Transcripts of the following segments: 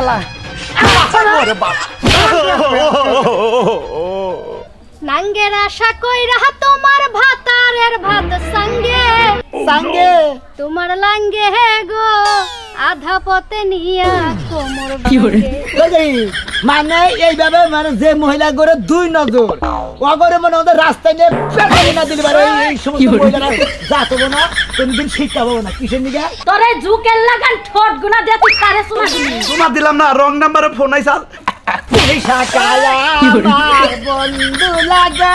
শালা ওরে নাঙ্গের আশা কইরা তোমার ভাতারের ভাত সঙ্গে। সঙ্গে। তোমার লাঙ্গে হে গো। আধা পথে নিয়া কোমর মানে এইভাবে মানে যে মহিলা করে দুই নজর। অগরে মনে ওদের রাস্তায় নিয়ে পেটানি না দিলে পারে এই সমস্ত মহিলারা যা তবো না কোনদিন শিক্ষা পাবো না। কিসের নিগা? তোরে ঝুঁকের লাগান ঠোঁট গুনা দিয়ে তুই কারে শোনা দিলাম না রং নাম্বারে ফোন আইসাল পয়সা কালা বন্ধু লাগা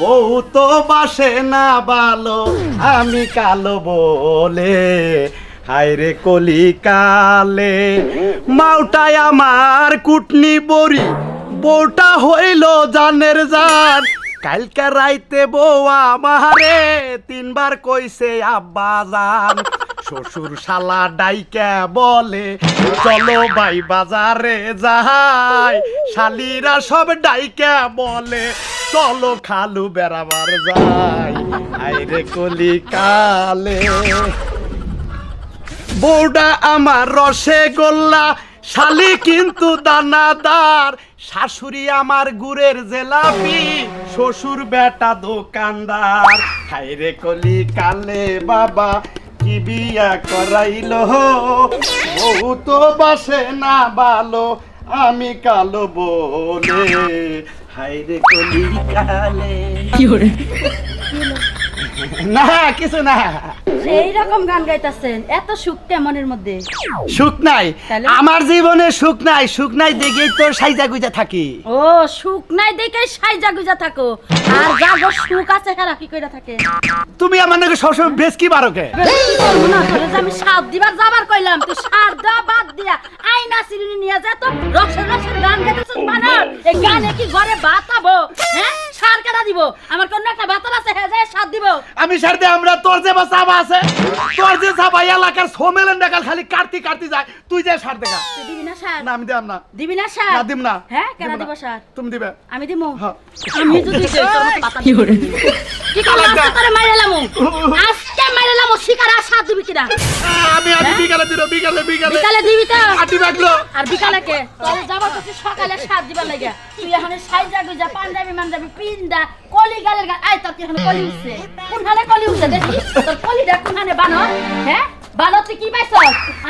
বউ তো বাসে না ভালো আমি কালো বলে। হায়রে কলি কালে মাউটাই আমার কুটনি বড়ি, বউটা হইল জানের জান কালকে রাইতে বউ আমারে তিনবার কইছে, আব্বা জান শ্বশুর শালা ডাইকা বলে, চলো ভাই বাজারে যাই। শালিরা সব ডাইকা বলে চলো খালু বেড়াবার যাই। আইরে কলি কালে বউটা আমার রসে গোল্লা, শালি কিন্তু দানাদার। শাশুড়ি আমার গুড়ের জেলাপি, শ্বশুর বেটা দোকানদার। হাইরে কলি কালে বাবা, কি বিয়া করাইল? বউ তো বাসে না ভালো আমি কালো বলে হাইরে কলি। কালে না কিছু না। সেই রকম গান গাইতাছেন এত সুখটা মনের মধ্যে? সুখ নাই। আমার জীবনে সুখ নাই সুখ নাই দেখেই তো সাইজা গুজা থাকি। ও সুখ নাই দেখে সাইজা গুজা থাকো। আর যাগো সুখ আছে হেরা কি কইরা থাকে? তুমি আমার নাকি সবসময় বেশ কি? বারোকে কি যে আমি সাত দিবার যাবার কইলাম তুই সাত দেওয়া বাদ দিয়া আইনা সিরিনি নিয়ে যা তো রসের রসের গান গাইতেছিস বানার এই গানে কি ঘরে বাতাবো? হ্যাঁ? সার কেটা দিব। আমার কোন একটা বাতাল আছে হ্যাঁ যায় সাত দিব। আমি সারতে আমরা তোর যে বা চাবা আছে তোর যে চাবা এলাকার সোমেলেন দেখাল খালি কাটতি কাটতি যায়। তুই যে সার দেখা তুই দিবি না সার না আমি দিলাম না। দিবি না সার না দিব না। হ্যাঁ কেন দিব দিব সার তুমি দিবে। আমি দিমু। হ্যাঁ। আমি যদি দেই তোর মতো বাতাল কি করে? কি আজকে তোরে মাইরালাম আজকে মাইরালাম শিকার আর সাত দিবি কিনা আমি আমি বিকালে দিল বিকালে বিকালে। বিকালে দিবি তো। আটি বাগলো আর বিকালে কে? তোরে যাবার তো সকালে সাত দিবার লাগে। তুই এখন সাইজা গুজা পাঞ্জাবি মাঞ্জাবি পিন্দা কলি গালের গাল আই তোর কি এখন কলি উঠছে। কোনখানে কলি উঠছে দেখি? তোর কলিটা কোনখানে বানো হ্যাঁ বানো তুই কি পাইছ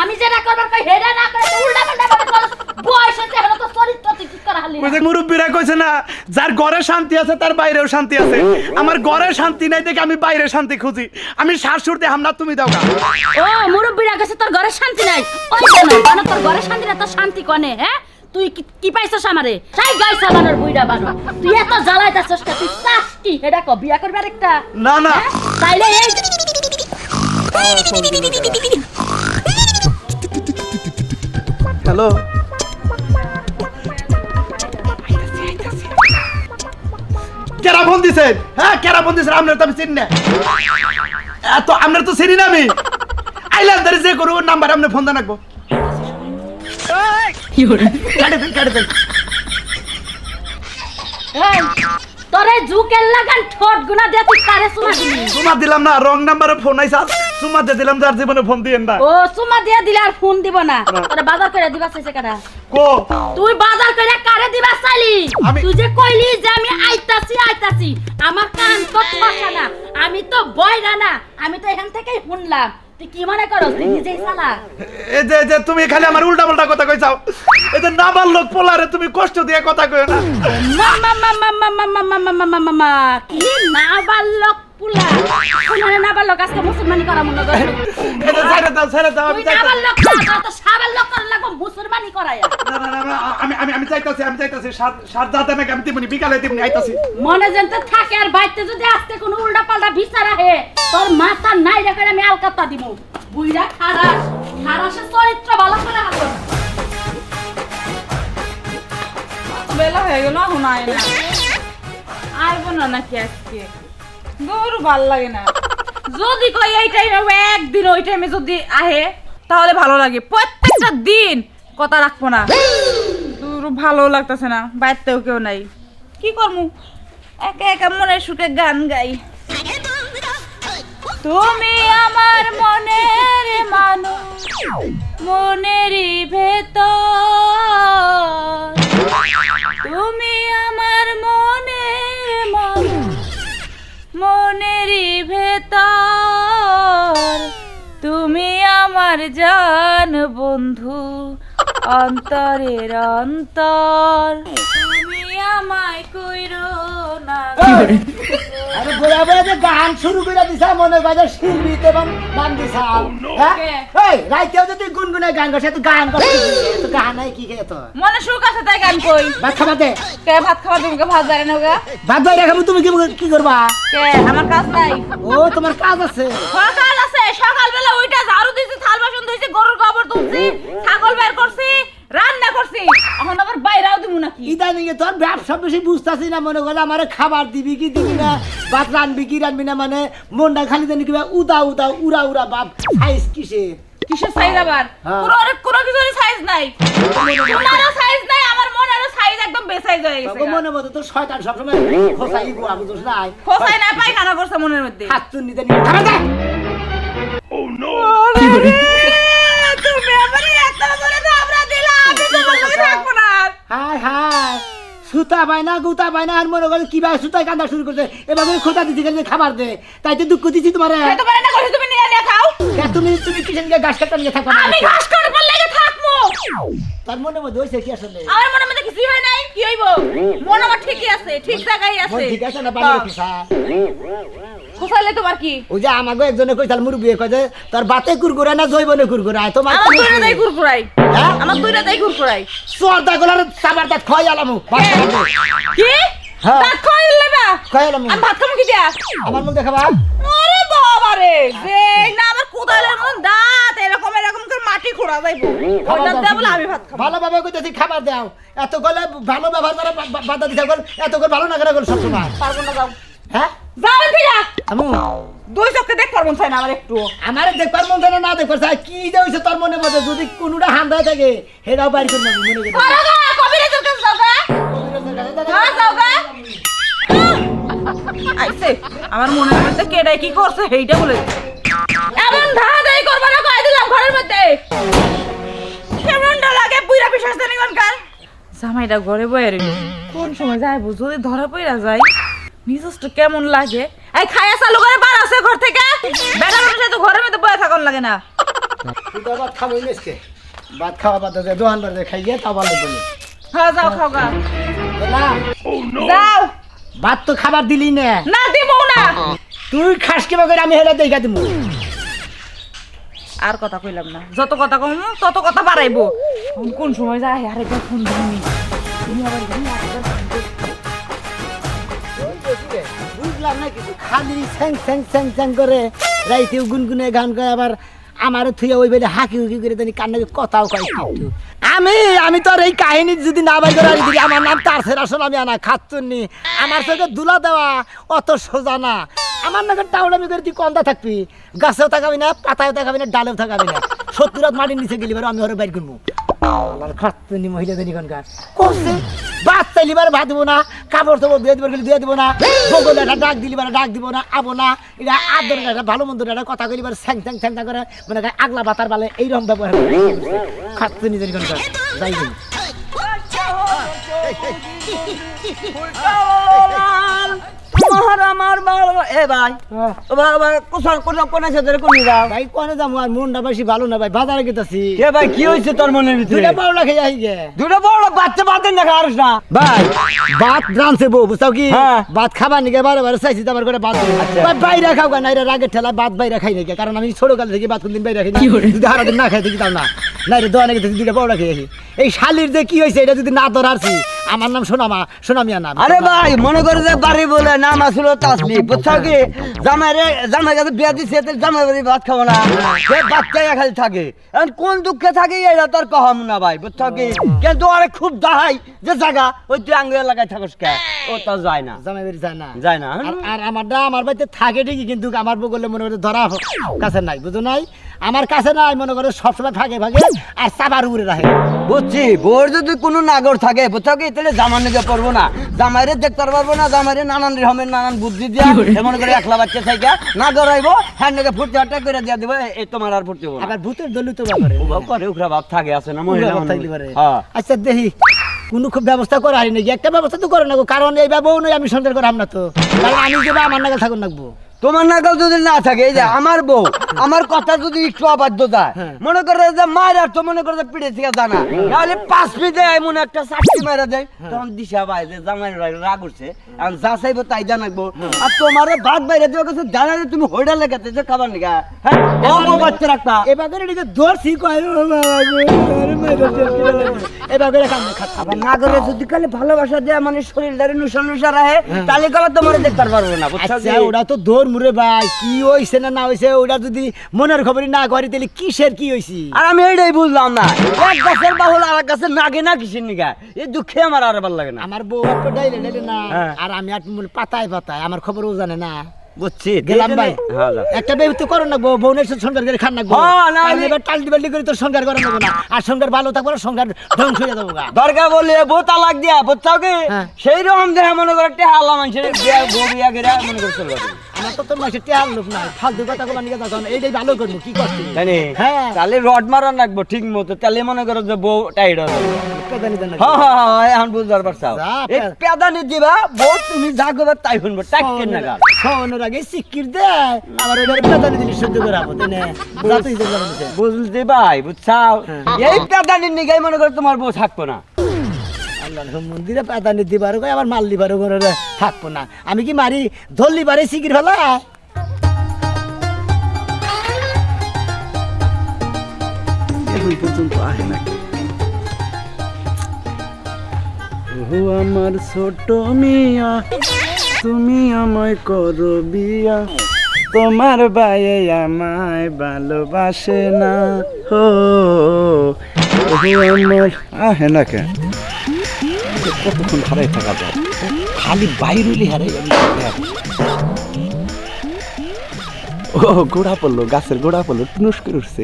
আমি যেটা করবার কই হেডা না করে উল্টা পাল্টা করস বয়স হচ্ছে এখন তো চরিত্র তুই ঠিক করা হালি ওই যে মুরব্বীরা কইছে না যার ঘরে শান্তি আছে তার বাইরেও শান্তি আছে। আমার ঘরে শান্তি নাই দেখে আমি বাইরে শান্তি খুঁজি। আমি শাশুড়তে হামনা তুমি দাও গা। ও মুরব্বীরা কাছে তোর ঘরে শান্তি নাই। ওই জানো বানো তোর ঘরে শান্তি না তোর শান্তি কনে হ্যাঁ তুই কি- কি পাইছস আমারে? সাই গাইছা বানর বুইড়া বানো। তুই এত জ্বালাইতাছস কে তুই চাস কি? হেডা ক বিয়া করবি আরেকটা? না না। হ্যাঁ? তাইলে এই হ্যালো? কেরা ফোন দিছেন হ্যাঁ কেরা ফোন দিছেন আপনার তো আমি চিনি না। এত আপনার তো চিনি না আমি। আইলাম ধরে যে করব নাম্বার আপনি ফোন দেন রাখব। কাটে কাটে তোরে ঝুঁকের লাগান ঠোঁট গুনা দিয়ে তুই কারে শোনা দিবি তোমার দিলাম না রং নাম্বারে ফোন দিয়ে দিলাম যার জীবনে ফোন দিয়েন না। ও সুমা দিয়ে দিলে আর ফোন দিব না। তোরে বাজার করে দিবা চাইছে কারা? কো? তুই বাজার করে কারে দিবা চাইলি? আমি- তুই যে কইলি যে আমি আইতাছি আইতাছি আমার কান তো ঠসা না আমি তো বয়রা না আমি তো এখান থেকেই শুনলাম। তুই কি মনে করস তুই নিজেই চালা এই যে এই যে তুমি খালি আমার উল্টা পাল্টা কথা কইছাও এই যে নাবার লোক পোলারে তুমি কষ্ট দিয়ে কথা কই না মা মা মা মা মা মা মা মা মা মা মা কি বাল্যক পুলা। শুনে না বাল্যক আজকে মুসলমানি করা মনে করে। এই ছেড়ে দাও ছেড়ে দাও আমি চাইতাছি। না তো সাবাল্যক করা লাগো মুসলমানি করায়া। না, না, না, না, আমি আমি আমি চাইতাছি আমি চাইতাছি সাত সাত দাদা নাকি আমি দিবনি বিকালে দিবনি আইতাছি। মনে যেন থাকে আর বাইতে যদি আজকে কোনো উল্টা পাল্টা বিচার আহে তোর মাথা নাই রেখে আমি আলকাতা দিব বুইরা খারাস খারাসের চরিত্র ভালো করে হাতো হয়ে গেল এখন আয় না আইব না নাকি আজকে? দৌড় ভালো লাগে না। যদি কই এই টাইমে একদিন ওই টাইমে যদি আহে, তাহলে ভালো লাগে। প্রত্যেকটা দিন কথা রাখব না। ভালো লাগতেছে না, বাইরতেও কেউ নাই। কি করমু? একা একা মনের সুখে গান গাই। তুমি আমার মনের মানুষ, মনেরই ভেতর। তুমি আমার মনের মানুষ। মনেরই ভেতর। তুমি আমার জান বন্ধু অন্তরের অন্তর। তুমি আমায় কইরো আরে গোড়া বেড়া যে গান শুরু করে দিছা মনে বাজার শিল্পীতে এবং গান দিছা। হ্যাঁ? এই রাইতেও যদি গুনগুনে গান করছে তো গান করছে তো গান নাই কি খেয়ে তো মনে সুখ আছে তাই গান কই। ভাত খাবার দে। কে ভাত খাওয়া তুমি ভাত জানে না গা? ভাত বাইরে খাব তুমি কি কি করবা? কে? আমার কাজ নাই। ও তোমার কাজ আছে। সকাল আছে সকালবেলা ওইটা ঝাড়ু দিছি থাল বাসন ধুইছি গরুর গোবর তুলছি ছাগল বের করছি রান্না করছি। এখন আবার বাইরেও দিমু নাকি? ইদানিং এ তোর ব্যবসা বেশি বুঝতেছি না মনে করলে আমার খাবার দিবি কি দিবি না ভাত রানবি কি রানবি না মানে মনটা খালি জানি কিবা উদা উদা উড়া উড়া বাপ সাইজ কিসের? সাইজ আবার? হ্যাঁ। পুরো কোনো কিছুরই সাইজ নাই। তোমারও সাইজ নাই আমার মনেরও সাইজ একদম বেসাইজ হয়ে গেছে মনে মতো তো শয়তান সবসময় খোসাই গোয়া বুঝোস নাই। খোসাই না পায়খানা করছে মনের মধ্যে। হাত তুন নিতে নিতে খাবার দে তুমি আমার এত করে ধাবড়া দিলা আমি তোমার লগে থাকব না আর। হাই হাই। সুতা পায় না গুতা পায় না আর মনে করে কীভাবে সুতায় কান্দা শুরু করছে। এভাবে খোঁতা দিতে গেলে খাবার দে। তাই তো দুঃখ দিচ্ছি তোমার। খেতে পারে না তুমি নিয়ে নিয়ে খাও। তুমি? তুমি কিসেন গিয়ে গাছ কাটা নিয়ে থাকবা? আমি ঘাস কাটে পড়লে লেগে থাকব। তার মনে মধ্যে হয়েছে কি আসলে? আমার মনের মধ্যে কিছুই হয় নাই। কি হইব? মন আমার ঠিকই আছে ঠিক জায়গায় আছে। ঠিক আছে না রাখিস খোসাইলে তোমার কি? ওই যে আমাকে একজনে কইতাল মুরব্বী কয় যে তোর বাতে কুরকুরে না জৈবনে কুরকুরে? তোমার আমার দুইটা দেই কুরকুরাই। হ্যাঁ? আমার দুইটা দেই কুরকুরাই। চর্দা গলার সাবার দাঁত খয় আলামু কি? হ্যাঁ। না খয় আলামু। আমি ভাত খাব কি দিয়া আমার মুখ দেখাবা? আরে বাবা রে যে না আমার কোদালের মতন দাঁত এরকম এরকম করে মাটি খোঁড়া যাইবো। ওইটা দিয়ে বলে আমি ভাত খাব ভালোভাবে কইতেছি খাবার দাও। এত গলে ভালো ব্যবহার করে বাধা দিতে গল এত করে ভালো না করে গল সবসময়। পারব না যাও। হ্যাঁ? যাও। আমু। দুই চোখে দেখ পারব না আমার একটু। আমার মন না না দেখবার চায়। কি যে হইছে তোর মনে মধ্যে? যদি কোনোটা থাকে সেটাও বাড়ি করে নেব মনে করে কবিরাজের কাছে যাও গা। হ্যাঁ যাও গা। আইছে আমার মধ্যে কেডাই কি করছে সেইটা বলে করবা না দিলাম ঘরের মধ্যে। কেমনটা লাগে বুইরা বিশ্বাস জানি জামাইটা ঘরে বয়ে রইল। কোন সময় যাইবো যদি ধরা পইরা যায়। নিজস্ব কেমন লাগে? এই খায়া চালু করে বার আছে ঘর থেকে? বেটা মানুষ তো ঘরের মধ্যে বয়ে থাকুন লাগে না। তুই তো ভাত খাব ইলেসকে ভাত খাওয়া বাদ দে দোকান বাড়িতে খাইয়ে তা ভালো বলে হ্যাঁ যাও খাও গা যাও। ভাত তো খাবার দিলি না। না দিব না। তুই খাস কিবা করে আমি হেলে দেখা দিমু। আর কথা কইলাম না। যত কথা কম তত কথা বাড়াইবো। কোন সময় যায়? আরে একবার ফোন দিবি বুঝলাম না খালি স্যাং স্যাং করে রাইতে গুনগুনে গান করে আবার আমার থুয়ে ওই বেলে হাঁকি হুকি করে জানি কান্নাকে কথাও কয় একটু আমি আমি তো আর এই কাহিনী যদি না বাই করে আমার নাম তার সেরা আমি আনা খাচ্ছুনি আমার চোখে দুলা দেওয়া, অত সোজা না। আমার নাকি টাউলামি করে তুই কন্দা থাকবি। গাছেও থাকাবি না, পাতায়ও থাকাবি না, ডালেও থাকাবি না। সত্তর মাটির নিচে গেলি আমি ওরে বাইর করব। আল্লাহর খাচ্ছুনি মহিলা জানি কোনকার করছে, ভাত চাইলি বারে ভাত দিব না, কাপড় টাপড় দিয়ে দিবার গেলে দিয়ে দিব না বগল একটা ডাক দিলি বারে ডাক দিব না, আবো না, এটা আদর একটা, ভালো মন্দ একটা কথা কইলি বারে স্যাং স্যাং স্যাং করে মানে আগলা বাতার বালে এইরকম ব্যবহার করে। খাচ্ছে নিজের কোনকার যাই মহার আমার বাবা। এ ভাই ও বাবা কোসা কোনা কোনা সাথে কোনি দাও ভাই কোনে যাব? আর মনটা বেশি ভালো না ভাই বাজারে গেতাছি। কে ভাই কি হইছে তোর মনের ভিতরে? দুইটা পাউলা খেয়ে আই গে। দুটো বড় বাচ্চা বাতেন দেখা আরস না। ভাই ভাত রানছে বউ বুঝতাও কি। ভাত খাবার নিকে? বারে বারে চাইছি তো করে ভাত ভাই বাইরে খাও না এটা রাগের ঠেলা ভাত বাইরে খাই নাকি? কারণ আমি ছোট কাল থেকে ভাত কোনদিন বাইরে খাই না যদি হারা দিন না খাই থাকি তাও না। না রে দোয়া নাকি খেয়ে আসি এই শালির যে কি হয়েছে এটা যদি না ধরারছি আমার নাম সোনামা সোনামিয়া নাম। আরে ভাই মনে করে যে বাড়ি বলে নাম আসলো তাসলি বুঝছ কি? জামাই রে জামাই কাছে বিয়া দিছে তো জামাই বাড়ি ভাত খাব না। সে বাচ্চাই খালি থাকে। এখন কোন দুঃখে থাকে এটা তোর কহম না ভাই বুঝছ কি? কিন্তু আরে খুব দাহাই যে জায়গা ওই তুই আঙ্গুল এলাকায় থাকস কে? ও তো যায় না। জামাই বাড়ি যায় না। যায় না আর- আর আমারটা আমার বাড়িতে থাকে ঠিকই কিন্তু আমার বগলে মনে করে ধরা কাছে নাই বুঝো নাই? আমার কাছে নাই মনে করে সবসময় ভাগে ভাগে আর চাবার উপরে রাখে। বুঝছি বোর যদি কোনো নাগর থাকে বুঝছ কি? তাহলে জামার নিকে পড়ব না। জামাইরে দেখতে পারব না জামাইরে নানান রকমের নানান বুদ্ধি দিয়া এমন করে একলা বাচ্চা থেকে নাগর আইব হ্যাঁ নাকি ফুটতে হাটটা করে দিয়া দিব এই তোমার আর ফুটতে আবার ভূতের দলিত ব্যাপারে। করে উখরা বাপ থাকে আছে না মহিলা। হ্যাঁ। আচ্ছা দেখি কোনো খুব ব্যবস্থা করা হয় নাকি? একটা ব্যবস্থা তো করে নাগো কারণ এই ব্যবহার নয় আমি সন্দেহ করাম না তো। আমি যাব আমার নাগাল থাকুন রাখব তোমার নাগাল যদি না থাকে এই যে আমার বউ আমার কথা যদি একটু অবাধ্য দেয় হ্যাঁ। মনে করে যে মায়ের আর তো মনে করে যে পিড়ে থেকে জানা নাহলে পাঁচ মিনিটে এমন একটা চাকরি মারা দেয় তখন দিশা পায় যে জামাই রাগ উঠছে এখন যা চাইব তাই জানাকবো আর তোমারে ভাত বাইরে দেওয়া কাছে জানা যে তুমি হোটেল লেখাতে যে খাবার নিকা হ্যাঁ ও বাচ্চা রাখতা এবার এদিকে কয়। এবার আবার না করে যদি খালি ভালোবাসা দেয় মানে শরীরটারে নুসা নুসা রাখে তাহলে গেলে তোমার দেখতে পারব না বুঝছ আচ্ছা ওটা তো দৌড় মুরে ভাই কি হইছে না না হইছে ওটা যদি মনের খবরই না করি তাহলে কিসের কি হইছি? আর আমি এটাই বুঝলাম না। এক গাছের বাহুল আর এক গাছের নাগে না কিসের নিকা এই দুঃখে আমার আর ভালো লাগে না। আমার বউ বাপ ডাইলে ডাইলে না হ্যাঁ। আর আমি আর মূল পাতায় পাতায় আমার খবরও জানে না। বুঝছি গেলাম ভাই। হ্যাঁ একটা বেবি তো করো না সাথে সংসার করে খান না গো। হ্যাঁ, না, এবার টাল্টি বাল্টি করে তোর সংসার করা নেব না। আর সংসার ভালো থাকব না সংসার ধ্বংস হয়ে যাব গা। দরকার বলে বউ তালাক দিয়া কি। সেই রকম দেহা মনে করে টেহা আল্লাহ মানুষের বিয়া বউ বিয়া মনে করে চলবে। আমার তো তোর মাসে টেহার লোক নাই ফালতু কথা গুলো নিয়ে তখন এইটাই ভালো করব কি করছি জানি হ্যাঁ। তাহলে রড মারা রাখব ঠিক মতো তাহলে মনে করো যে বউ টাইট হবে পেদানি দেন না। হ্যাঁ হ্যাঁ এখন বুঝবার পারছাও। যা, এই পেদানি দিবা বউ তুমি যা করবে তাই শুনব টাকের না খাওয়ানোর আগে সিকির দেয় আবার ওইটার পেদানি দিলি সহ্য করে আবো তাই না? যাতেই তো জানো না। বুঝতে ভাই বুঝছাও? এই পেদানির নিগাই মনে করো তোমার বউ থাকব না। মন্দিরে পেদানি দিবার কয়, আবার মাল দিবার থাকব না। আমি কি মারি? ধরলি পারে সিকির ফেলা? এখন পর্যন্ত ও আমার ছোট মিয়া, তুমি আমায় করো বিয়া। তোমার বাইয়ে আমায় ভালোবাসে না। ও আমার আহে না কেন? কতক্ষণ খারাই থাকা যায়? খালি বাইরুলি হারাই আমি ও গোড়া পড়ল গাছের গোড়া পড়ল টুনুস করে উঠছে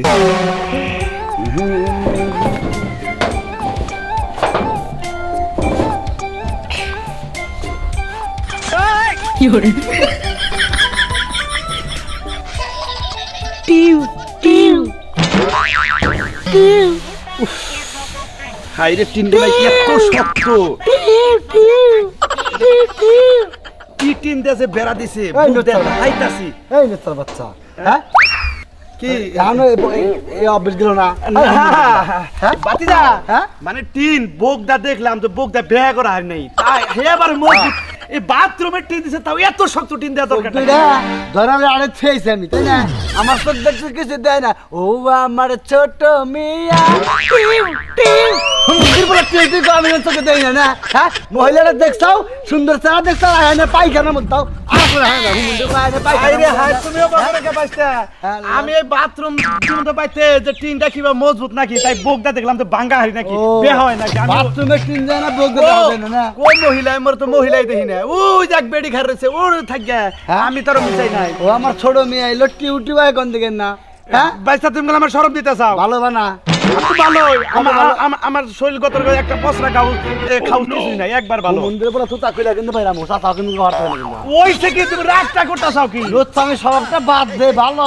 হাইরে টিনটা নাকি এত শক্ত। কি টিন দেছে বেড়া দিছে হাইতাছি। এই বাচ্চা। হ্যাঁ? কি? এখন এই অফিস গেল না। হ্যাঁ? বাতিদা! হ্যাঁ? মানে টিন বোকদা দেখলাম তো বোকদা বেয়া করা হয় নাই। তাই মজবুত এই বাথরুমের টিন দিছে তাও এত শক্ত টিন দেওয়া দরকার ধরালে আরে থুয়েছে আমি তাই না? আমার তো দেখতে কিছু দেয় না। ও আমার ছোট মিয়া। আমি তোকে দেই না না? হ্যাঁ? মহিলারা দেখছাও সুন্দর চেহারা দেখছাও আয় না পাইখানা মতাও। আসলে হ্যাঁ আমি এই বাথরুম পাইতে যে টিনটা কিবা মজবুত নাকি তাই বোগদা দেখলাম তো বাঙ্গা হারি নাকি বে হয় নাকি আমি বাথরুমে টিন দেয় না পারবে না কোন মহিলা মোর তো মহিলাই দেখি না। ওই বেডি খার রয়েছে। ওর থাকিয়া হ্যাঁ? আমি তোর মিশাই নাই। ও আমার ছোট মেয়ে লটকি উঠিবা কোন দিকে না? হ্যাঁ? বাইসা তুমি আমার সরব দিতে চাও। ভালো বানা। ভালো। আমার একটা পসরা খাও খাও কিছুই নাই একবার ভালো। মন্দিরে বলে তুই তাকুইলা কিন্তু পাইলাম ওটা তাও কিন্তু ঘর থেকে না। ওই থেকে তুমি রাগটা আমি স্বভাবটা বাদ দে ভালো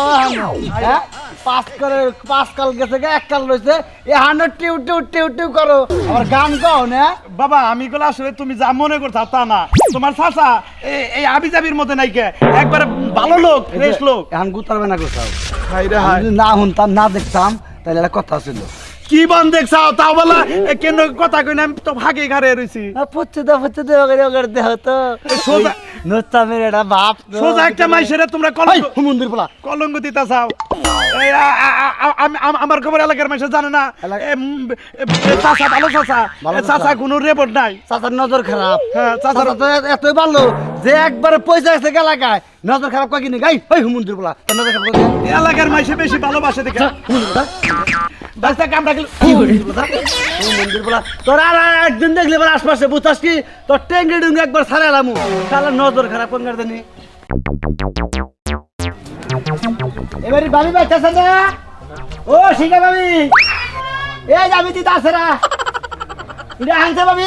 হ্যাঁ পাঁচ করে পাঁচ কাল গেছে এক কাল রয়েছে এ হানো টিউ টিউ টিউ টিউ করো। আমার গান গাও না? বাবা আমি গুলো আসলে তুমি যা মনে করছ তা না। তোমার চাচা এ- এই আবিজাবির মধ্যে নাই কে একবার ভালো লোক ফ্রেশ লোক। এখন গুতারবে না কোথাও না শুনতাম না দেখতাম তাহলে একটা কথা ছিল কি বান দেখছাও তাও বলা এ কেন কথা কই না আমি তো ভাগে ঘরে রইছি। পুচ্ছে দে পুচ্ছে দে ওগরে ওগরে দেহ তো। সোজা নোস্তামের এটা বাপ সোজা একটা মাইসেরা তোমরা কলঙ্ক হুমুন্দির পোলা। কলঙ্ক দিতে চাও। আমার খবর এলাকার মানুষ জানে না। চাচা ভালো চাচা। চাচা। কোনো রেপোর্ট নাই। চাচার নজর খারাপ। হ্যাঁ, চাচার- তো এতই ভালো যে একবারে পয়সা আছে এলাকায়। নজর খারাপ কয় কিনে গাই ওই হুমুন্দির পোলা। তোর নজর খারাপ এলাকার মাইসে বেশি ভালোবাসে দেখে। হুমুন্দির কামড়া হুমুন্দির পোলা। তোর আর একদিন দেখলে এবার আশপাশে বুঝাস কি তোর টেঙ্গে ডুঙ্গে একবার এলামু তাহলে নজর খারাপ কোন কার জানি এবারে ভাবি বাইতেছে না? ও শিখা ভাবি এই যাবি এটা আনছে ভাবি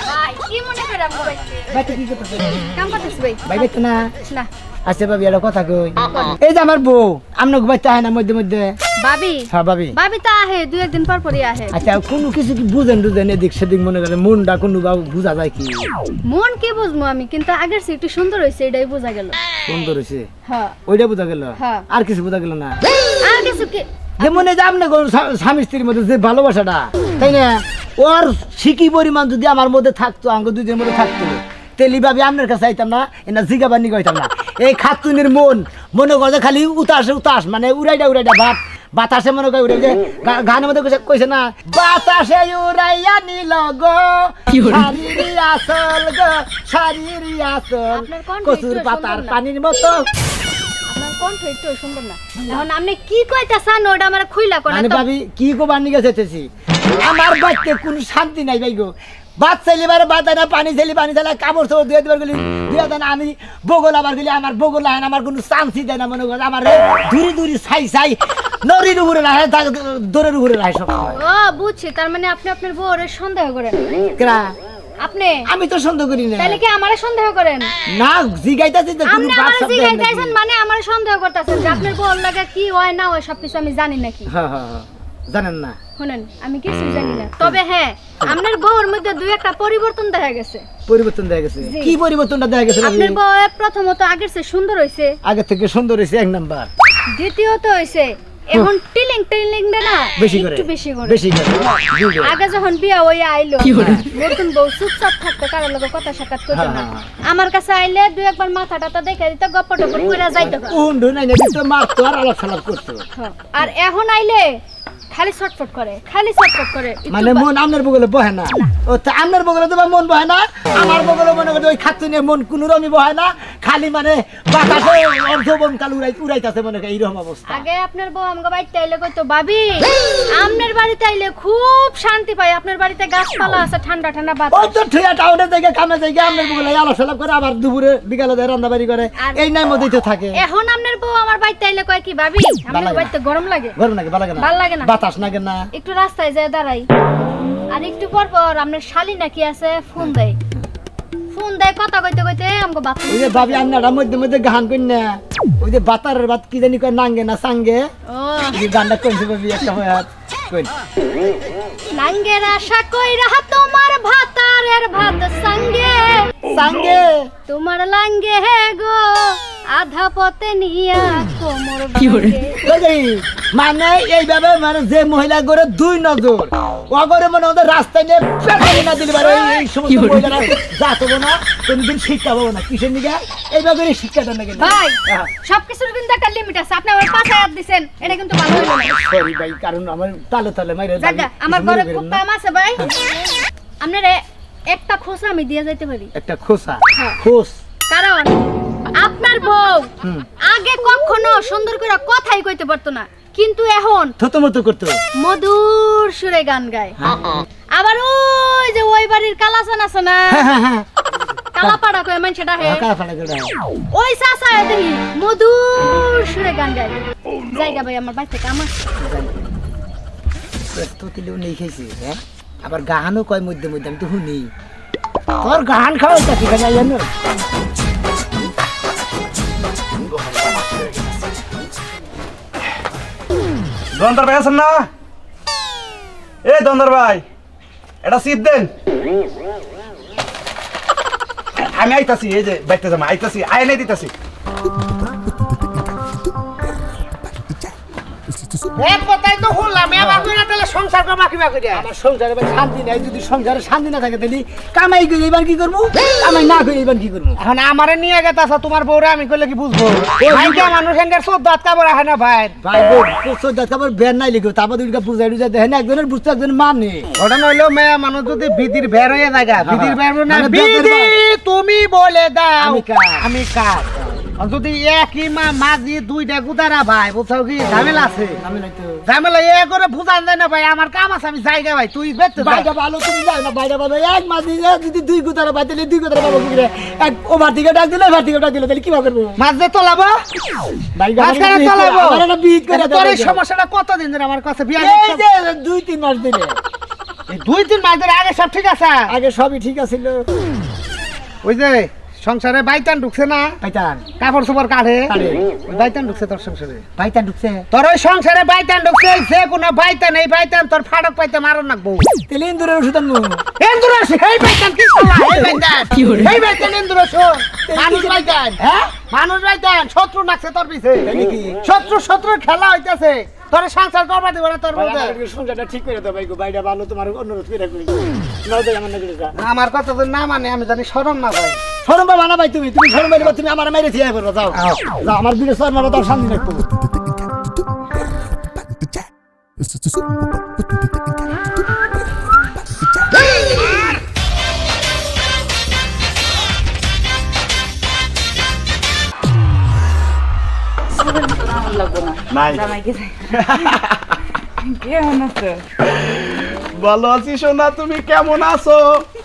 ভাই কি মনে করে আমগো বাইতে বাইতে কি করতেছে? কাম করতেছ ভাই? ভাই না? না। আচ্ছা ভাবি একটা কথা কই? এই যে আমার বউ না মধ্যে মধ্যে। ভাবি? হ্যাঁ ভাবি। ভাবি তো আহে দুই একদিন পর পরই আহে। আচ্ছা কোনো কিছু কি বুঝেন এদিক সেদিক মনে করেন? মনটা কোনো বা বুঝা যায় কি? মন কি বুঝব আমি কিন্তু আগের চেয়ে একটু সুন্দর হয়েছে এটাই বোঝা গেল। সুন্দর হয়েছে? হ্যাঁ। ওইটা বোঝা গেল? হ্যাঁ। আর কিছু বোঝা গেল না? আর কিছু কি? যে মনে যে আপনার স্বামী স্ত্রীর মধ্যে যে ভালোবাসাটা তাই না? ওর শিকি পরিমাণ যদি আমার মধ্যে থাকতো আঙ্গ দুজনের মধ্যে থাকতো। তেলি ভাবি আপনার কাছে আইতাম না এনা জিগা বান্নি কইতাম না। এই খাতুনের মন মনে করে খালি উতাসে উতাস মানে উড়াইটা উড়াইটা ভাত বাতাসে মনে করে উড়ে গানের মধ্যে কইছে- কইছে না বাতাসে উড়াইয়া নিল গো শারীরি আসল গো শারীরি আসল কচুর পাতার। পানির মতো। কণ্ঠ একটু সুন্দর না। এখন আপনি কি কইতাছেন ওটা আমার খুইলা কোনা ভাবি কি গো বানি গেছে আমার বাচ্চা কোনো শান্তি নাই ভাই গো। ভাত চাইলিবার বাদ না পানি চাইলি পানি চাইলে কাপড় চোপড় ধুয়ে দিবার গেলি। ধুয়ে দেয় আমি বগল আবার গেলি আমার বগল হয় না আমার কোনো চান্সই দেয় না মনে করে আমার দূরি দূরি ছাই ছাই নরির উপরে দরের উপরে সব ও বুঝছি তার মানে আপনি আপনার বউরে সন্দেহ করেন। আপনি? আমি তো সন্দেহ করি না। তাহলে কি আমারে সন্দেহ করেন? না জিগাইতাছি তো আপনি আমার দেয় নাকি। মানে আমার সন্দেহ করতেছেন যে আপনার বউর লাগে কি হয় না হয় সবকিছু আমি জানি নাকি। হ্যাঁ হ্যাঁ হ্যাঁ। জানেন না। শুনেন আমি কিছু জানি না। তবে হ্যাঁ আপনার বউর মধ্যে দুই একটা পরিবর্তন দেখা গেছে। পরিবর্তন দেখা গেছে। কি পরিবর্তনটা দেখা গেছে আপনার বউ প্রথমত আগের চেয়ে সুন্দর হয়েছে আগে থেকে সুন্দর হয়েছে এক নাম্বার। দ্বিতীয়ত হয়েছে এখন টিলিং টিলিং না বেশি করে একটু বেশি করে। বেশি করে। আগে যখন বিয়া হয়ে আইলো নতুন বউ চুপচাপ থাকতো কারোর লগে কথা সাক্ষাৎ করতো না। হ্যাঁ, আমার কাছে আইলে দুই একবার মাথা টাথা দেখে দিত গপ্প টপ্প করে যাইতো। উন্ডু নাই না কিন্তু মারতো আর আলাপ সালাপ করতো। হ্যাঁ। আর এখন আইলে খালি ছটফট করে খালি ছটফট করে। মানে মন আপনার বগলে বহে না। ও তা আপনার বগলে তোমার মন বহে না? আমার বগলে মনে করে ওই খাতুনে মন কোনো রমি বহে না। খালি মানে বাতাসে অর্ধবন কাল উড়াই উড়াইতেছে মনে করে এইরকম অবস্থা। আগে আপনার বউ আমগো বাড়িতে আইলে কইতো ভাবি আপনার বাড়িতে আইলে খুব শান্তি পাই আপনার বাড়িতে গাছপালা আছে ঠান্ডা ঠান্ডা ওই বাতাস তো ঠিয়া টাউনের থেকে কামে থেকে আপনার বগলে আলাপ সালাপ করে আবার দুপুরে বিকালে দেয় রান্না বাড়ি করে। এই নাই মধ্যেই তো থাকে। এখন আপনার বউ আমার বাড়িতে আইলে কয় কি ভাবি না। বাড়িতে গরম লাগে? গরম লাগে ভালো লাগে না। ভালো লাগে না। বাতাস লাগে না। একটু রাস্তায় যায় দাঁড়াই। আর একটু পর পর আপনার শালি নাকি আছে ফোন দেয়। ফোন দেয় কথা কইতে কইতে আমগো বাথরুম ওই যে ভাবি আন্নাটা মধ্যে মধ্যে গান কই না? ওই যে বাতারের বাত কি জানি কয় নাঙ্গে না সাঙ্গে? ও। এই গানটা কইছে ভাবি একটা হয়ে কই নাঙ্গের আশা কইরা তোমার ভাতারের ভাত সঙ্গে। সাঙ্গে। তোমার লাঙ্গে হে গো আধা পথে নিয়া কোমর? মানে এইভাবে মানে যে মহিলা করে দুই নজর অগরে মনে ওদের রাস্তায় নিয়ে পেটারি না দিলে পারে এই- সমস্ত মহিলারা যাতবো না কোনদিন শিক্ষা পাবো না কিসের নিকে এইভাবে শিক্ষাটা নাকি? ভাই সবকিছুর কিন্তু একটা লিমিট আছে। আপনি আমার পাঁচ হাজার দিছেন এটা কিন্তু ভালো হইল না। সরি ভাই কারণ আমার তালে তালে মাইরে আমার ঘরে খুব কাম আছে ভাই। আপনারে একটা খোসা আমি দিয়ে যাইতে পারি। একটা খোসা? হ্যাঁ। খোস? কারণ আপনার বউ আগে কখনো সুন্দর করে কথাই কইতে পারতো না কিন্তু এখন থতো মতো করতো মধুর সুরে গান গায়। আবার ওই যে ওই বাড়ির কালাসান আছে না? হ্যাঁ হ্যাঁ হ্যাঁ। কালাপাড়া কয় মানুষটা হে কারা ওই চাচা দেখি মধুর সুরে গান গায়। জায়গা ভাই আমার বাড়িতে কাম আছে। তো তিলেও নেই খাইছি হ্যাঁ আবার গাহানও কয় মধ্যে মধ্যে, আমি তো শুনি। তোর গাহান খাওয়া ঠিক আছে জানো? দন্দর ভাই আছেন না? এ দন্দর ভাই, এটা সিট দেন। আমি আইতাছি, এই যে বাইতে জামা আইতাছি আয় নাই দিতাছি। এক কথাই তো এবার তাহলে সংসার আমার সংসারে ভাই শান্তি নাই যদি সংসারে শান্তি না থাকে তাহলে কামাই করে এবার কি করব? কামাই না করে এবার কি করব? এখন আমারে নিয়ে গেতাছ তোমার বউরে আমি কইলে কি বুঝব? ভাইকে মানুষ এঙ্গার সব দাঁত কাপড় না ভাই? ভাই বের নাই লিখো তারপর দুইটা পূজা টুজা দেখে একজনের বুঝতে একজন মানে। ওটা নইলেও মেয়ে মানুষ যদি বিদির বের হয়ে যায় গা, বিদির বের না মানে তুমি বলে দাও আমি কার? আমি কার? যদি একই মা মাঝি দুইটা গুদারা ভাই বুঝছ কি? ঝামেলা আছে। ঝামেলা এ করে বুঝান যায় না ভাই আমার কাম আছে আমি যাইগা ভাই তুই বেতে যা। বাইটা ভালো তুমি যাও না বাইটা ভালো। এক দিয়ে যদি দুই গুতারা পাই তাহলে দুই গুতারা পাবো কি এক ওভার দিকে ডাক দিলে এভার দিকে ডাক দিলে তাহলে কি করব? মাছ দিয়ে তোলাবো? মাঝখানে তোলাবো তোর এই সমস্যাটা কতদিন ধরে আমার কাছে বিয়া এই যে দুই তিন মাস দিলে দুই তিন মাস ধরে আগে সব ঠিক আছে? আগে সবই ঠিক আছিল। ওই যে সংসারে বাইতান ঢুকছে না? পাইতান কাপড় চোপড় কাটে? কাটে। বাইতান ঢুকছে তোর সংসারে। পাইতান ঢুকছে। তোর ওই সংসারে বাইতান ঢুকছে যে কোনো বাইতান এই বাইতান তোর ফাড়ক পাইতে মারন নাকবো তেলে ইন্দুরের ওষুধ আনব। এন্দুরস এই বাইতান কি শালা এই বাইতান। এই বাইতান এন্দুরস মানুষ বাইতান। হ্যাঁ? মানুষ বাইতান। শত্রু নাকছে তোর পিছে? শত্রু শত্রু খেলা হইতাছে। তোর সংসার করবা দিব না তোর। আমার সংসারটা ঠিক করে দাও ভাই গো বাইটা ভালো তোমার অনুরোধ করে নাও দেখ আমার কথা তো না মানে আমি জানি সরম না ভাই। শরম বাবা না ভাই তুমি তুমি শরম বাইরে তুমি আমার মেরে যাও। যাও আমার মারো তাও শান্তি নাই ভালো আছি সোনা তুমি কেমন আছো?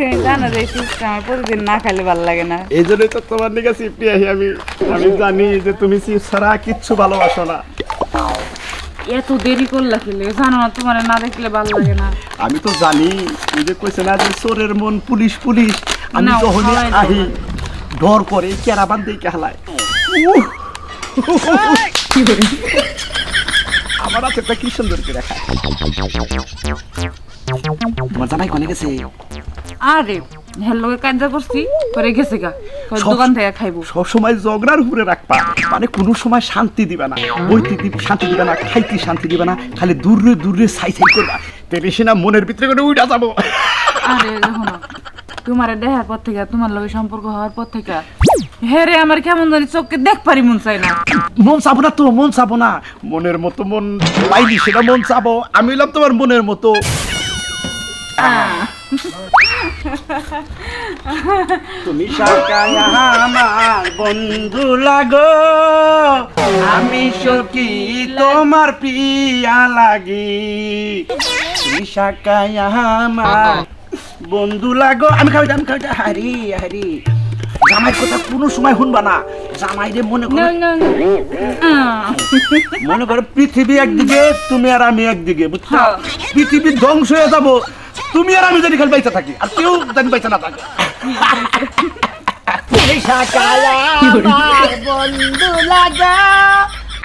তুমি জানো যে চিপসটা আমার প্রতিদিন না খাইলে ভালো লাগে না। এই জন্যই তো তোমার দিকে চিপটি আহি আমি। আমি জানি যে তুমি চিপস ছাড়া কিচ্ছু ভালোবাসো না। এত দেরি করলা খেলে জানো না তোমার না দেখলে ভালো লাগে না। আমি তো জানি এই যে কইছে না যে চোরের মন পুলিশ পুলিশ। আমি যখনই আহি ডর করে কেরাবান দিয়ে কেহালায় আমার আছে একটা কি সুন্দর করে দেখা তোমার জামাই কোনে গেছে? আরে হ্যাঁ লোকে কাজা করছি করে গেছে গা। সব- দোকান থেকে খাইবো। সবসময় জগড়ার উপরে রাখবা। মানে কোনো সময় শান্তি দিবে না। বইতে শান্তি দিবে না খাইতে শান্তি দিবে না। খালি দূরে দূরে সাই সাই করবা। তেলে না মনের ভিতরে করে উইটা যাব। আরে দেখো না তোমার দেখার পর থেকে তোমার লগে সম্পর্ক হওয়ার পর থেকে হ্যাঁ রে আমার কেমন জানি চোখকে দেখ পারি মন চাই না। মন চাবো না তো মন চাবো না। মনের মতো মন পাইনি সেটা মন চাবো। আমি হইলাম তোমার মনের মতো। তুমি সরকার আমার বন্ধু লাগো। আমি সখী তোমার প্রিয়া লাগি। তুমি সরকার আমার বন্ধু লাগো। আমি খাওয়াই আমি খাওয়াই হারি হারি। জামাইয়ের কথা কোনো সময় শুনবা না। জামাইরে মনে করো মনে করো পৃথিবী একদিকে তুমি আর আমি একদিকে বুঝছ? হ্যাঁ। পৃথিবী ধ্বংস হয়ে যাব। তুমি আর আমি জানি খালি বাইচা থাকি আর কেউ জানি বাইচা না থাকে। বন্ধু লাগা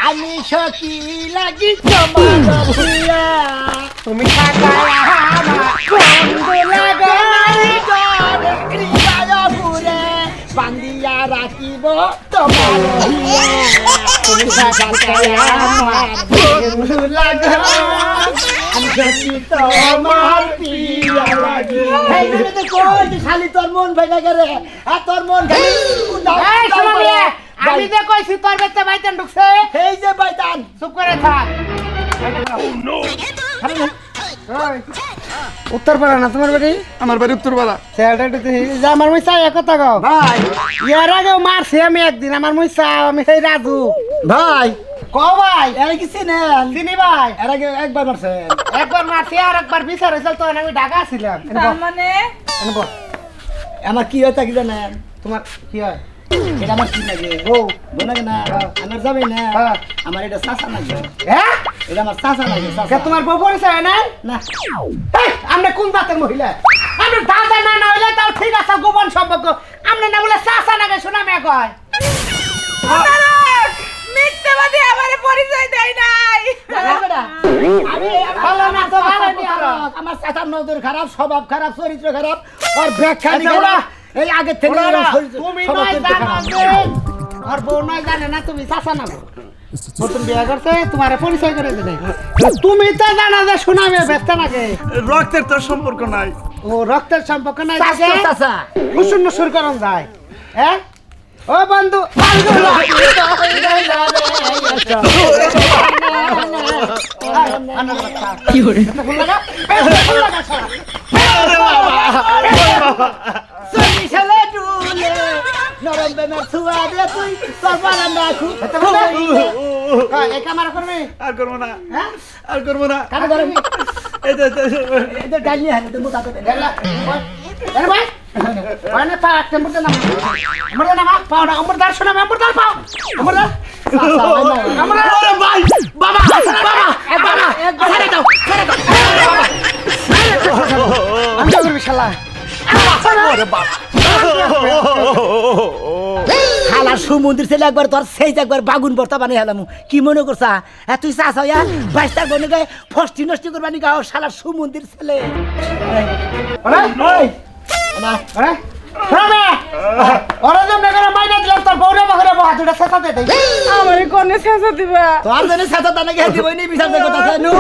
আমি সখী লাগি তোমার ভুইয়া। তুমি বন্ধু লাগা বান্দিয়া রাখিব তোমার তুমি বন্ধু লাগা। আমি যে মন মন কইছি তোর বেতে বাইতান ঢুকছে এই যে বাইতান। চুপ করে থাক। ওই, উত্তর পাড়া না তোমার বাড়ি? আমার বাড়ি উত্তরপাড়া যে আমার মুই চাই কথা গাও ভাই। ইয়ার আগেও মারছি আমি একদিন আমার মুই চাও আমি সেই রাজু। ভাই। ক ভাই? এর কি চিনেন চিনি ভাই? এর একবার মারছেন। একবার মারছি আর একবার বিচার হয়েছিল তখন আমি ঢাকা ছিলাম। মানে? আমার কি হয় তা কি জানেন? তোমার কি হয়? এটা আমার কি লাগে? বোনাকে না? আমার যাবে না। আমার এটা চাচা লাগে। হ্যাঁ? এটা আমার চাচা লাগে তোমার বউ পরিচয় না। না আমরা কোন জাতের মহিলা? আমরা দাদা না না হইলে তাও ঠিক আছে গোপন সম্পর্ক। আমরা না বলে চাষা নাকি শোনা মেয়ে কয়। মিথ্যাবাদী আমারে পরিচয় দেয় নাই। ভালো না তো ভালো নি। আমার চাচার নজর খারাপ স্বভাব খারাপ চরিত্র খারাপ আর ব্যাখ্যা আচ্ছা, এই আগে থেকে তুমি নয় জানো আর বউ নয় জানে না তুমি চাষা না। নতুন বিয়ে তোমার পরিচয় করে দেবে তুমি তো জানা যে শোনাবে ব্যস্ত নাকি রক্তের তোর সম্পর্ক নাই। ও রক্তের সম্পর্ক নাই চাচা চাচা। করন যায়। হ্যাঁ? ও বন্ধু কি করে নরম বেমের ছুয়া দে তুই তোর পারান রাখু এই কামার করবি? আর করব না। হ্যাঁ? আর করব না। কানে ধরবি? এই তো, এই তো, এটা ডাইনি তো মোটা করে ভাই। মানে পা টেম্পুতে নাম আমরা নাম পাও না আমরা দার শোনা আমরা দার পাও আমরা আমরা ভাই বাবা বাবা বাবা। ছেড়ে দাও ছেড়ে দাও। আমি করবি শালা। হালা সুমন্দির ছেলে একবার তোর সেই একবার বাগুন বর্তা বানিয়ে হেলাম কি মনে করছা? হ্যাঁ তুই হইয়া? বাইশটা বনে গায়ে ফষ্টি নষ্টি করবানি গাও শালা সুমন্দির ছেলে। আরে আরে শোনা ওরা যেমন করে মাইনা দিলাম তোর বউরে বকরে বহা দুটা শেষাতে দেই। আমার কোনে শেষে দিবা? তোর জন্য সাথে তানে গিয়ে দিবই নি বিচার দেখো তা নু।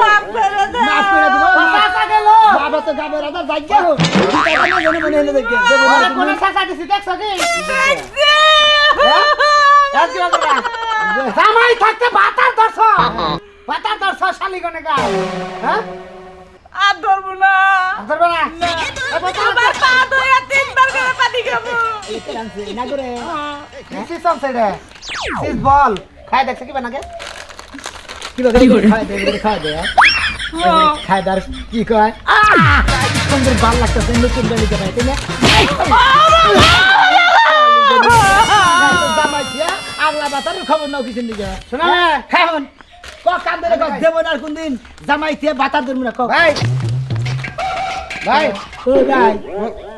মাফ করে দে মাফ করে দিব। শেষা গেল। বাবা তো গাবে রাজা যাইয়া হোক তুই তো মনে মনে দেখে ওরে না কোন দিছি দেখছ কি? এক কি করবা জামাই থাকতে বাতার দর্শ বাতার দর্শ শালিগনে গা হ্যাঁ? আর ধরবো না। ধরবে না? এ পা ধরে তিনবার করে পানি খাব। না করে সিস বল দেখছ কি বানাকে কি দে দে হ্যাঁ? দার কি কয় সুন্দর ভালো লাগতেছে নতুন গাড়িতে ভাই তাই না জামাই দিয়া বাতার খবর নাও কিছু দিকে শোনা না এখন ক কান ক দেব না কোন দিন দিয়ে বাতার ধরবো না ক ভাই ভাই। ও ভাই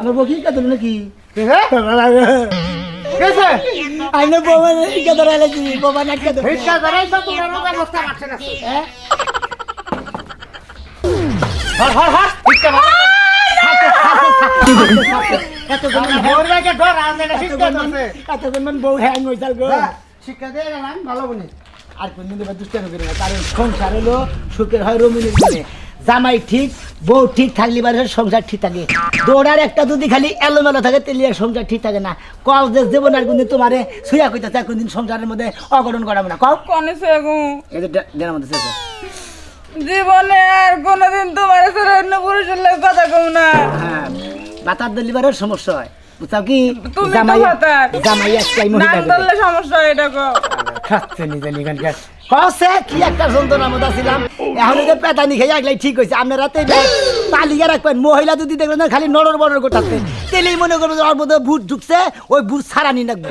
আমার বকি কা ধরবো নাকি? কি হে কেসে আইনে বোমা কা ধরে লাগি বোমা নাটকা ধরে ভিক্ষা ধরাই তো তোমরা রোগ অবস্থা রাখছে হ্যাঁ হর হর ভিক্ষা শিক্ষা বউ হ্যাং গো দিয়ে গেলাম ভালো বনি। আর কোনদিন এবার দুষ্টামি করে না কারণ সংসার হলো সুখের হয় রমিনের দিনে জামাই ঠিক বউ ঠিক থাকলে সংসার ঠিক থাকে। দৌড়ার একটা যদি খালি এলোমেলো থাকে সংসার ঠিক থাকে না। কল যে দেবো না কোনদিন তোমারে শুয়া কইতে কোনদিন সংসারের মধ্যে অঘটন করাবো না। কও। কোনে মধ্যে শেষ জীবনে আর কোনোদিন তোমার অন্য পুরুষের কথা কম না। হ্যাঁ বাতার ডেলিভারের সমস্যা হয়। বুঝছাও কি? জামাই জামাই একটাই মহিলা ধরলে সমস্যা এটা কো খাচ্ছে নিজে নিগানকার কসে কি একটা এখন যে পেতানি খেয়ে একলাই ঠিক হয়েছে। আপনারা রাতে তালিকা রাখবেন মহিলা যদি দেখবেন না খালি নড়র বড়র গোটাচ্ছে তেলেই মনে করব মধ্যে বুট ঢুকছে ওই বুট সারানি রাখব।